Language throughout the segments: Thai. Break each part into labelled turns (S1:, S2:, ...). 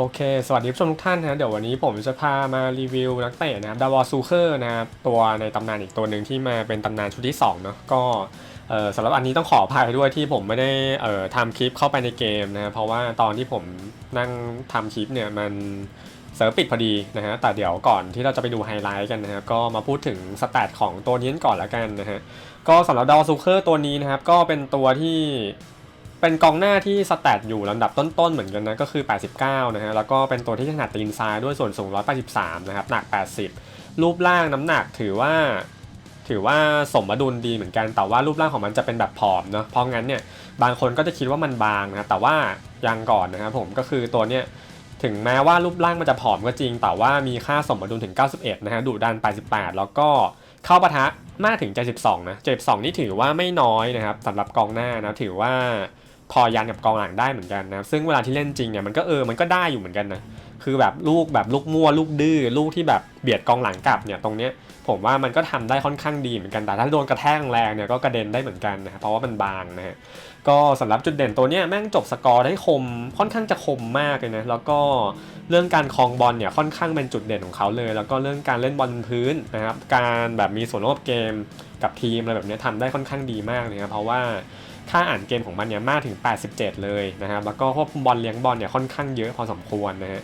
S1: โอเค สวัสดีผู้ชมทุกท่านนะเดี๋ยววันนี้ผมจะพามารีวิวนักเตะนะครับดาวอซูเคอร์นะครับตัวในตำนานอีกตัวหนึ่งที่มาเป็นตำนานชุดที่2เนาะก็สำหรับอันนี้ต้องขออภัยด้วยที่ผมไม่ได้ทำคลิปเข้าไปในเกมนะเพราะว่าตอนที่ผมนั่งทำคลิปเนี่ยมันเซิร์ฟปิดพอดีนะฮะแต่เดี๋ยวก่อนที่เราจะไปดูไฮไลท์กันนะฮะก็มาพูดถึงสแตทของตัวนี้ก่อนละกันนะฮะก็สำหรับดาวซูเคอร์ตัวนี้นะครับก็เป็นตัวที่ เป็นกองหน้าที่สแตทอยู่ลำดับต้นๆเหมือนกันนะก็คือ 89 นะฮะแล้วก็เป็นตัวที่ถนัดตีนซ้ายด้วยส่วนสูง 183 นะครับหนัก 80 รูปร่างน้ำหนักถือว่า ถือว่าสมดุลดีเหมือนกันแต่ว่ารูปร่างของมันจะเป็นแบบผอมเนาะเพราะงั้นเนี่ยบางคนก็จะคิดว่ามันบางนะแต่ว่ายังก่อนนะครับผมก็คือตัวเนี้ยถึงแม้ว่ารูปร่างมันจะผอมก็จริง แต่ว่ามีค่าสมดุลถึง 91 นะฮะดุดัน 88 แล้วก็เข้าปะทะมากถึง 72 นะ 72 นี่ถือว่าไม่น้อยนะครับสำหรับกองหน้านะถือว่า พอยันกับกองหลังได้เหมือนกันนะซึ่งเวลาที่เล่นจริงเนี่ยมันก็เออมันก็ได้อยู่เหมือนกันนะคือแบบลูกแบบลูกมั่วลูกดื้อลูกที่แบบเบียดกองหลังกลับเนี่ยตรงเนี้ยผมว่ามันก็ทำได้ค่อนข้างดีเหมือนกันแต่ถ้าโดนกระแทกแรงเนี่ยก็กระเด็นได้เหมือนกันนะครับเพราะว่ามันบางนะฮะก็สำหรับจุดเด่นตัวเนี้ยแม่งจบสกอร์ได้คมค่อนข้างจะคมมากเลยนะแล้วก็เรื่องการคลองบอลเนี่ยค่อนข้างเป็นจุดเด่นของเขาเลย แล้วก็เรื่องการเล่นบอลพื้นนะครับการแบบมีส่วนร่วมเกมกับทีมอะไรแบบเนี้ยทำได้ค่อนข้างดีมากเลยนะเพราะว่า ค่าอ่านเกมของมันเนี่ยมากถึง 87 เลยนะครับ แล้วก็ควบคุมบอลเลี้ยงบอลเนี่ยค่อนข้างเยอะพอสมควรนะฮะ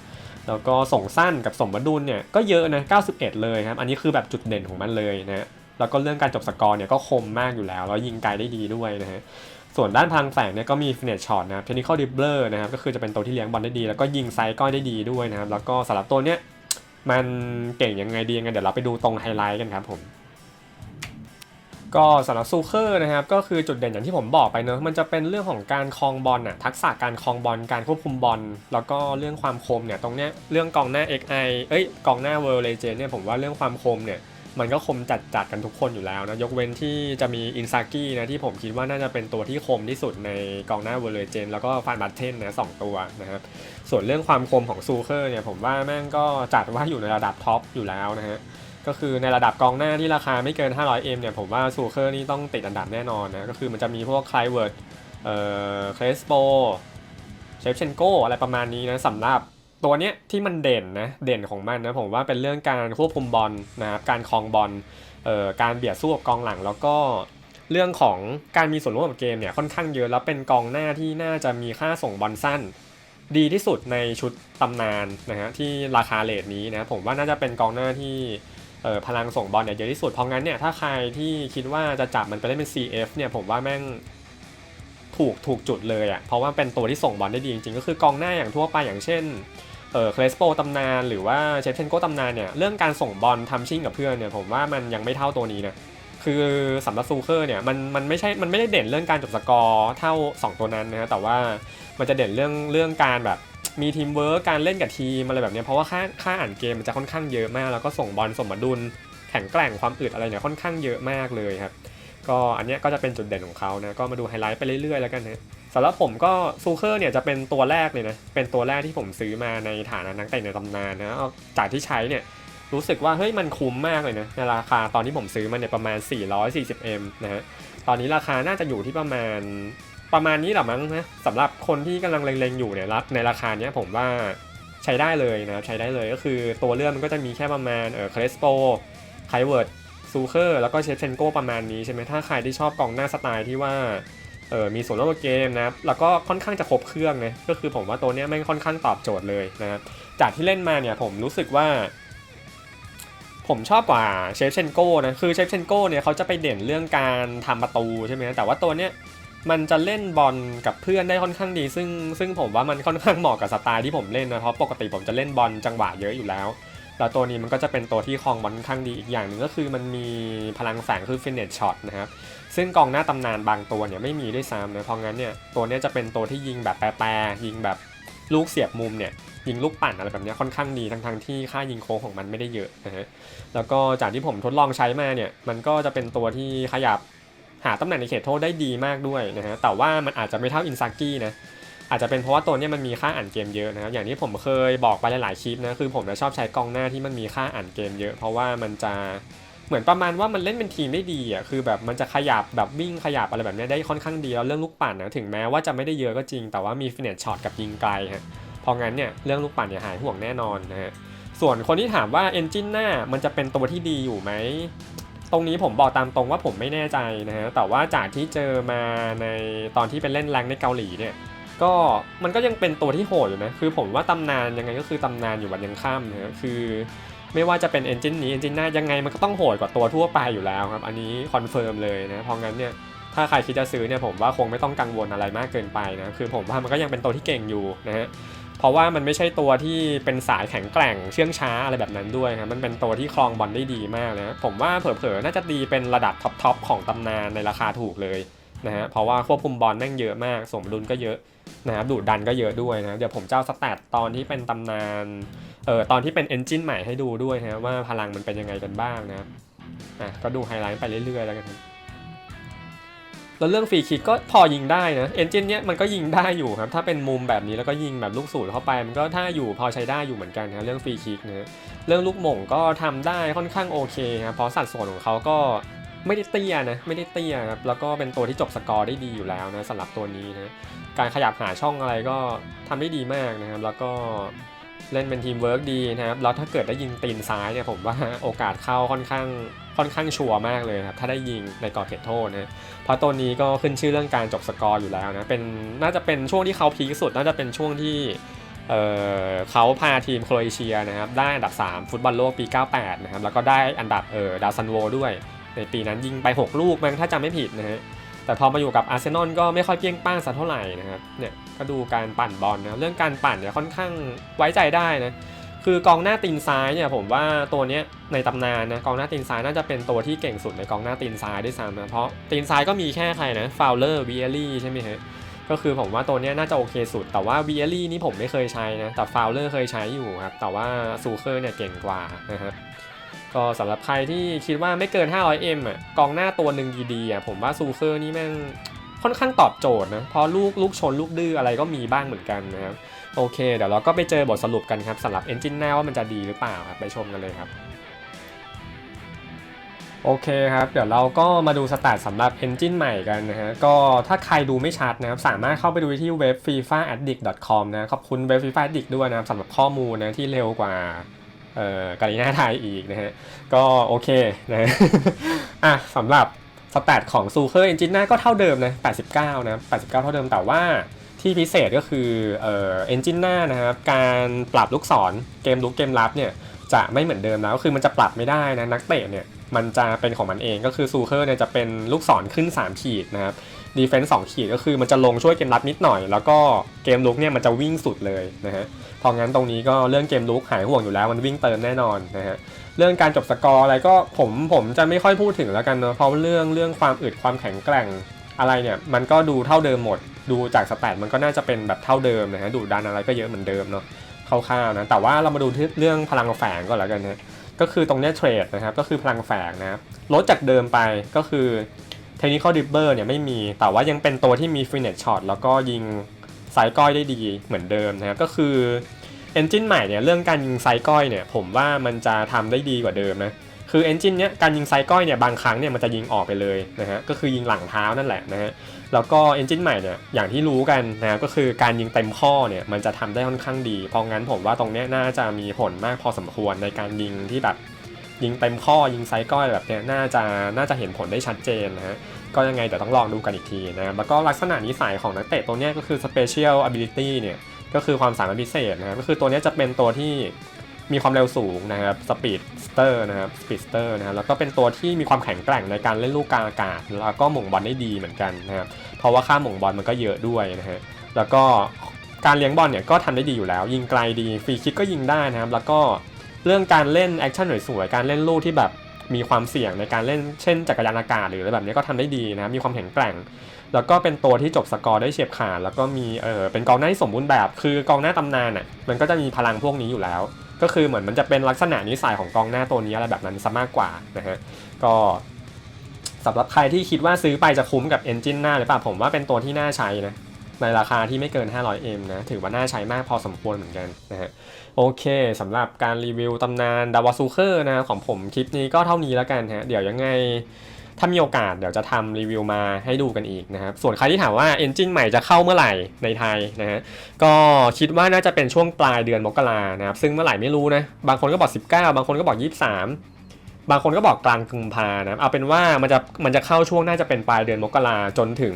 S1: แล้วก็ส่งสั้นกับสมดุลเนี่ยก็เยอะนะ 91 เลยครับ อันนี้คือแบบจุดเด่นของมันเลยนะฮะแล้วก็เรื่องการจบสกอร์เนี่ยก็คมมากอยู่แล้ว แล้วยิงไกลได้ดีด้วยนะฮะ ส่วนด้านพลังแฝงเนี่ยก็มีฟินเนชช็อตนะครับเทคนิคอลดิบเบอร์นะครับ ก็คือจะเป็นตัวที่เลี้ยงบอลได้ดี แล้วก็ยิงไซส์ก้อยได้ดีด้วยนะครับ แล้วก็สำหรับตัวเนี้ยมันเก่งยังไงดียังไงเดี๋ยวเราไปดูตรงไฮไลท์กันครับผม ก็สำหรับซูเคอร์นะครับก็คือจุดเด่นอย่างที่ผมบอกไปเนอะมันจะเป็นเรื่องของการคลองบอลน่ะทักษะการคลองบอลการควบคุมบอลแล้วก็เรื่องความคมเนี่ยตรงเนี้ยเรื่องกองหน้า XI เอ้ยกองหน้า World Legend เนี่ยผมว่าเรื่องความคมเนี่ยมันก็คมจัดจัดๆกันทุกคนอยู่แล้วนะยกเว้นที่จะมีอินซากินะที่ผมคิดว่าน่าจะเป็นตัวที่คมที่สุดในกองหน้า World Legend แล้วก็ฟานบัตเทนนะสองตัวนะครับส่วนเรื่องความคมของซูเคอร์เนี่ยผมว่าแม่งก็จัดว่าอยู่ในระดับท็อปอยู่แล้วนะฮะ ก็คือในระดับกองหน้าที่ราคาไม่เกิน 500M เนี่ยผมว่าซูเคอร์นี่ต้องติดอันดับแน่นอนนะ ก็คือมันจะมีพวกไคลเวิร์ดเอ่อเคลสโปเชฟเชนโกอะไรประมาณนี้นะสำหรับตัวเนี้ยที่มันเด่นนะเด่นของมันนะผมว่าเป็นเรื่องการควบคุมบอลนะครับการคลองบอลเอ่อการเบียดสู้กับกองหลังแล้วก็เรื่องของการมีส่วนร่วมกับเกมเนี่ยค่อนข้างเยอะแล้วเป็นกองหน้าที่น่าจะมีค่าส่งบอลสั้น ดีที่สุดในชุดตำนานนะฮะที่ราคาเลทนี้นะผมว่าน่าจะเป็นกองหน้าที่ พลังส่งบอลเนี่ยเยอะที่สุด เพราะงั้นเนี่ยถ้าใครที่คิดว่าจะจับมันไปเล่นเป็น CF เนี่ยผมว่าแม่งถูกถูกจุดเลยอะ่ะเพราะว่าเป็นตัวที่ส่งบอลได้ดีจริงๆ ก็คือกองหน้าอย่างทั่วไปอย่างเช่นเออเคลสโปตำนานหรือว่าเชฟเชนโกตำนานเนี่ยเรื่องการส่งบอลทำชิ่งกับเพื่อนเนี่ยผมว่ามันยังไม่เท่าตัวนี้นะคือสำหรับซูเคอร์เนี่ยมันมันไม่ใช่มันไม่ได้เด่นเรื่องการจบสกอร์เท่า 2 ตัวนั้นนะฮะแต่ว่ามันจะเด่นเรื่องเรื่องการแบบ มีทีมเวิร์กการเล่นกับทีมอะไรแบบนี้เพราะว่าค่าค่าอ่านเกมมันจะค่อนข้างเยอะมาก แล้วก็ส่งบอลสมดุลแข็งแกร่งความอึดอะไรเนี่ยค่อนข้างเยอะมากเลยครับก็อันเนี้ยก็จะเป็นจุดเด่นของเขานะก็มาดูไฮไลท์ไปเรื่อยๆแล้วกันนะสำหรับผมก็ซูเคอร์เนี่ยจะเป็นตัวแรกเลยนะเป็นตัวแรกที่ผมซื้อมาในฐานะนักเตะในตำนานนะเอาจากที่ใช้เนี่ยรู้สึกว่าเฮ้ยมันคุ้มมากเลยนะในราคาตอนที่ผมซื้อมันเนี่ยประมาณ 440M นะฮะตอนนี้ราคาน่าจะอยู่ที่ประมาณ ประมาณนี้แหละมั้งนะสำหรับคนที่กำลังเล็งๆอยู่เนี่ยรัในราคาเนี้ยผมว่าใช้ได้เลยนะใช้ได้เลยก็คือตัวเลือกมันก็จะมีแค่ประมาณเออคลสโปไคเวิร์ดซูเคอร์แล้วก็เชฟเชนโกประมาณนี้ใช่ไหมถ้าใครที่ชอบกองหน้าสไตล์ที่ว่าเออมีส่วนร่วมกับเกมนะครับแล้วก็ค่อนข้างจะครบเครื่องนะก็คือผมว่าตัวเนี้ยแม่ค่อนข้างตอบโจทย์เลยนะครับจากที่เล่นมาเนี่ยผมรู้สึกว่า ผมชอบกว่าเชฟเชนโกนะคือเชฟเชนโกเนี่ยเขาจะไปเด่นเรื่องการทำประตูใช่ไหมแต่ว่าตัวเนี้ย มันจะเล่นบอลกับเพื่อนได้ค่อนข้างดี ซึ่งซึ่งผมว่ามันค่อนข้างเหมาะกับสไตล์ที่ผมเล่นนะเพราะปกติผมจะเล่นบอลจังหวะเยอะอยู่แล้วแล้วตัวนี้มันก็จะเป็นตัวที่คลองบอลค่อนข้างดีอีกอย่างหนึ่งก็คือมันมีพลังแฝงคือฟินเนตช็อตนะครับซึ่งกองหน้าตำนานบางตัวเนี่ยไม่มีด้วยซ้ำนะเพราะงั้นเนี่ยตัวนี้จะเป็นตัวที่ยิงแบบแปรๆยิงแบบลูกเสียบมุมเนี่ยยิงลูกปั่นอะไรแบบนี้ค่อนข้างดีทั้งๆที่ค่ายิงโค้งของมันไม่ได้เยอะนะฮะแล้วก็จากที่ผมทดลองใช้มาเนี่ยมันก็จะเป็นตัวที่ขยับ หาตำแหน่งในเขตโทษได้ดีมากด้วยนะฮะแต่ว่ามันอาจจะไม่เท่าอินซากินะอาจจะเป็นเพราะว่าตัวเนี้ยมันมีค่าอ่านเกมเยอะนะครับอย่างที่ผมเคยบอกไปหลายๆคลิปนะคือผมจะชอบใช้กองหน้าที่มันมีค่าอ่านเกมเยอะ เพราะว่ามันจะเหมือนประมาณว่ามันเล่นเป็นทีมได้ดีอะคือแบบมันจะขยับแบบวิ่งขยับอะไรแบบนี้ได้ค่อนข้างดีแล้วเรื่องลูกปั่นนะถึงแม้ว่าจะไม่ได้เยอะก็จริง แต่ว่ามีฟินเนตช็อตกับยิงไกลฮะพราะงั้นเนี่ยเรื่องลูกปั่นเนี่ยหายห่วงแน่นอนนะฮะส่วนคนที่ถามว่าเอนจินหน้ามันจะเป็นตัวที่ดีอยู่ไหม ตรงนี้ผมบอกตามตรงว่าผมไม่แน่ใจนะฮะแต่ว่าจากที่เจอมาในตอนที่เป็นเล่นแรงในเกาหลีเนี่ยก็มันก็ยังเป็นตัวที่โหดอยู่นะคือผมว่าตำนานยังไงก็คือตำนานอยู่วันยังค่ำนะคือไม่ว่าจะเป็นเอนจินนี้เอนจินหน้ายังไงมันก็ต้องโหดกว่าตัวทั่วไปอยู่แล้วครับ อันนี้คอนเฟิร์มเลยนะเพราะงั้นเนี่ยถ้าใครคิดจะซื้อเนี่ยผมว่าคงไม่ต้องกังวลอะไรมากเกินไปนะคือผมว่ามันก็ยังเป็นตัวที่เก่งอยู่นะฮะ ราะว่ามันไม่ใช่ตัวที่เป็นสายแข็งแกร่งเชื่องช้าอะไรแบบนั้นด้วยครับมันเป็นตัวที่คลองบอลได้ดีมากนะผมว่าเผลอๆน่าจะดีเป็นระดับท็อปๆของตำนานในราคาถูกเลยนะฮะเพราะว่าควบคุมบอลแม่งเยอะมาก สมดุลก็เยอะนะครับดูดดันก็เยอะด้วยนะเดี๋ยวผมเจะเอาสแตทตอนที่เป็นตำนานเอ่อตอนที่เป็นเอนจินใหม่ให้ดูด้วยนะว่าพลังมันเป็นยังไงกันบ้างนะครับอะก็ดูไฮไลท์ไปเรื่อยๆแล้วกันครับ แล้วเรื่องฟรีคิกก็พอยิงได้นะเอนจินเนี้ยมันก็ยิงได้อยู่ครับ ถ้าเป็นมุมแบบนี้แล้วก็ยิงแบบลูกสูตรเข้าไป มันก็ถ้าอยู่พอใช้ได้อยู่เหมือนกันนะเรื่องฟรีคิกนะเรื่องลูกหม่งก็ทำได้ค่อนข้างโอเคครับเพราะสัดส่วนของเขาก็ไม่ได้เตี้ยนะไม่ได้เตี้ยครับแล้วก็เป็นตัวที่จบสกอร์ได้ดีอยู่แล้วนะสำหรับตัวนี้นะการขยับหาช่องอะไรก็ทำได้ดีมากนะครับ แล้วก็เล่นเป็นทีมเวิร์กดีนะครับแล้วถ้าเกิดได้ยิงตีนซ้ายเนี่ยผมว่าโอกาสเข้าค่อนข้าง ค่อนข้างชัวร์มากเลยครับ ถ้าได้ยิงในกรอบเขตโทษนะเพราะตัวนี้ก็ขึ้นชื่อเรื่องการจบสกอร์อยู่แล้วนะเป็นน่าจะเป็นช่วงที่เขาพีคสุด น่าจะเป็นช่วงที่เเขาพาทีมโครเอเชียนะครับได้อันดับ 3 ฟุตบอลโลกปี 98 นะครับแล้วก็ได้อันดับเออดาวซันโวด้วย ในปีนั้นยิงไป 6 ลูกมั้งถ้าจำไม่ผิดนะฮะแต่พอมาอยู่กับอาร์เซนอลก็ไม่ค่อยเปี้ยงป้างสักเท่าไหร่นะครับเนี่ยก็ดูการปั่นบอลนะเรื่องการปั่นเนี่ยค่อนข้างไว้ใจได้นะ คือกองหน้าตีนซ้ายเนี่ยผมว่าตัวเนี้ยในตำนานนะกองหน้าตีนซ้ายน่าจะเป็นตัวที่เก่งสุดในกองหน้าตีนซ้ายด้วยซ้ำนะเพราะตีนซ้ายก็มีแค่ใครนะฟาวเลอร์วีเอลี่ใช่ไหมฮะก็คือผมว่าตัวนี้น่าจะโอเคสุด แต่ว่าวีเอลี่นี่ผมไม่เคยใช้นะ แต่ฟาวเลอร์เคยใช้อยู่ครับ แต่ว่าซูเคอร์เนี่ยเก่งกว่านะครับก็สำหรับใครที่คิดว่าไม่เกิน 500M อะกองหน้าตัวหนึ่งดีๆอะผมว่าซูเคอร์นี่แม่งค่อนข้างตอบโจทย์นะเพราะลูกลูกชนลูกดื้ออะไรก็มีบ้างเหมือนกันนะครับ โอเค เดี๋ยวเราก็ไปเจอบทสรุปกันครับสำหรับ Engine หน้าว่ามันจะดีหรือเปล่าครับไปชมกันเลยครับ โอเคครับ เดี๋ยวเราก็มาดูสแตทสำหรับ Engine ใหม่กันนะฮะ ก็ถ้าใครดูไม่ชัดนะครับ สามารถเข้าไปดูที่เว็บ fifaaddict.com นะ ขอบคุณเว็บ FIFA Addict ด้วยนะครับสำหรับข้อมูลนะที่เร็วกว่าเอ่อกาลิน่าไทยอีกนะฮะ ก็โอเคนะอะสำหรับสแตทของซูเคอร์เอนจินน้าก็เท่าเดิมนะ 89 นะ 89 เท่าเดิมแต่ว่า ที่พิเศษก็คือเอ่อเอนจินหน้านะครับการปรับลูกศรเกมลุกเกมรับเนี่ยจะไม่เหมือนเดิมแล้วคือมันจะปรับไม่ได้นะนักเตะเนี่ยมันจะเป็นของมันเองก็คือซูเคอร์เนี่ยจะเป็นลูกศรขึ้น 3 ขีดนะครับดีเฟนซ์สขีดก็คือมันจะลงช่วยเกมรับนิดหน่อย แล้วก็เกมลุกเนี่ยมันจะวิ่งสุดเลยนะฮะเพราะงั้นตรงนี้ก็เรื่องเกมลุกหายห่วงอยู่แล้วมันวิ่งเติมแน่นอนนะฮะเรื่องการจบสกอร์อะไรก็ผมผมจะไม่ค่อยพูดถึงแล้วกันเนาะเพราะเรื่องเรื่องความอึดความแข็งแกร่งอะไรเนี่ยมันก็ดูเท่าเดิมหมด ดูจากสแตทมันก็น่าจะเป็นแบบเท่าเดิมนะฮะดูดันอะไรก็เยอะเหมือนเดิมเนาะคร่าวๆนะแต่ว่าเรามาดูที่เรื่องพลังแฝงก่อนแล้วกันนะก็คือตรงเนี้เทรดนะครับก็คือพลังแฝงนะลดจากเดิมไปก็คือเทคนิคอลดิบเบอร์เนี่ยไม่มี แต่ว่ายังเป็นตัวที่มีฟินเนตช็อตแล้วก็ยิงไซก้อยได้ดีเหมือนเดิมนะครับก็คือเอนจินใหม่เนี่ยเรื่องการยิงไซก้อยเนี่ยผมว่ามันจะทำได้ดีกว่าเดิมนะ คือเอนจินเนี้ยการยิงไซก้อยเนี่ยบางครั้งเนี่ยมันจะยิงออกไปเลยนะฮะก็คือยิงหลังเท้านั่นแหละนะฮะแล้วก็เอนจินใหม่เนี่ยอย่างที่รู้กันนะก็คือการยิงเต็มข้อเนี่ยมันจะทำได้ค่อนข้างดีเพราะงั้นผมว่าตรงเนี้ยน่าจะมีผลมากพอสมควรในการยิงที่แบบยิงเต็มข้อยิงไซก้อยแบบเนี้ยน่าจะน่าจะเห็นผลได้ชัดเจนนะฮะก็ยังไงเดี๋ยวต้องลองดูกันอีกทีนะแล้วก็ลักษณะนิสัยของนักเตะตัวเนี้ยก็คือ special ability เนี่ยก็คือความสามารถพิเศษนะครับก็คือตัวเนี้ยจะเป็นตัวที่ มีความเร็วสูงนะครับสปีดสเตอร์นะครับสปีดสเตอร์นะครับแล้วก็เป็นตัวที่มีความแข็งแกร่งในการเล่นลูกกลางอากาศ แล้วก็หม่งบอลได้ดีเหมือนกันนะครับเพราะว่าค่าหม่งบอลมันก็เยอะด้วยนะฮะแล้วก็การเลี้ยงบอลเนี่ยก็ทำได้ดีอยู่แล้ว ยิงไกลดีฟรีคิกก็ยิงได้นะครับแล้วก็เรื่องการเล่นแอคชั่นสวยๆการเล่นลูกที่แบบมีความเสี่ยงในการเล่นเช่นจักรยานอากาศหรืออะไรแบบนี้ก็ทำได้ดีนะมีความแข็งแกร่ง แล้วก็เป็นตัวที่จบสกอร์ได้เฉียบขาดแล้วก็มีเออเป็นกองหน้าที่สมบูรณ์แบบ คือกองหน้าตำนานอะมันก็จะมีพลังพวกนี้อยู่แล้ว ก็คือเหมือนมันจะเป็นลักษณะนิสัยของกองหน้าตัวนี้อะไรแบบนั้นซะมากกว่านะฮะก็สำหรับใครที่คิดว่าซื้อไปจะคุ้มกับเอนจินหน้าหรือเปล่าผมว่าเป็นตัวที่น่าใช้นะในราคาที่ไม่เกิน 500M นะถือว่าน่าใช้มากพอสมควรเหมือนกันนะฮะโอเคสำหรับการรีวิวตำนานดาวซูเคอร์นะของผมคลิปนี้ก็เท่านี้แล้วกันฮะเดี๋ยวยังไง ถ้ามีโอกาสเดี๋ยวจะทำรีวิวมาให้ดูกันอีกนะครับ ส่วนใครที่ถามว่า Engine ใหม่จะเข้าเมื่อไหร่ในไทยนะฮะก็คิดว่าน่าจะเป็นช่วงปลายเดือนมกรานะครับ ซึ่งเมื่อไหร่ไม่รู้นะ บางคนก็บอก 19 บางคนก็บอก 23บางคนก็บอกกลางกุมภานะครับเอาเป็นว่ามันจะมันจะเข้าช่วงน่าจะเป็นปลายเดือนมกราจนถึง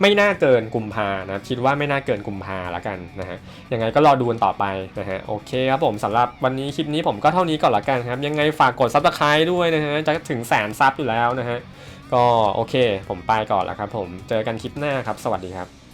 S1: ไม่น่าเกินกุมภานะครับคิดว่าไม่น่าเกินกุมภาละกันนะฮะยังไงก็รอดูกันต่อไปนะฮะโอเคครับผมสำหรับวันนี้คลิปนี้ผมก็เท่านี้ก่อนละกันครับ ยังไงฝากกดซับสไคร b ์ด้วยนะฮะจะถึงแสนซับอยู่แล้วนะฮะก็โอเค ผมไปก่อนแล้วครับผมเจอกันคลิปหน้าครับ สวัสดีครับ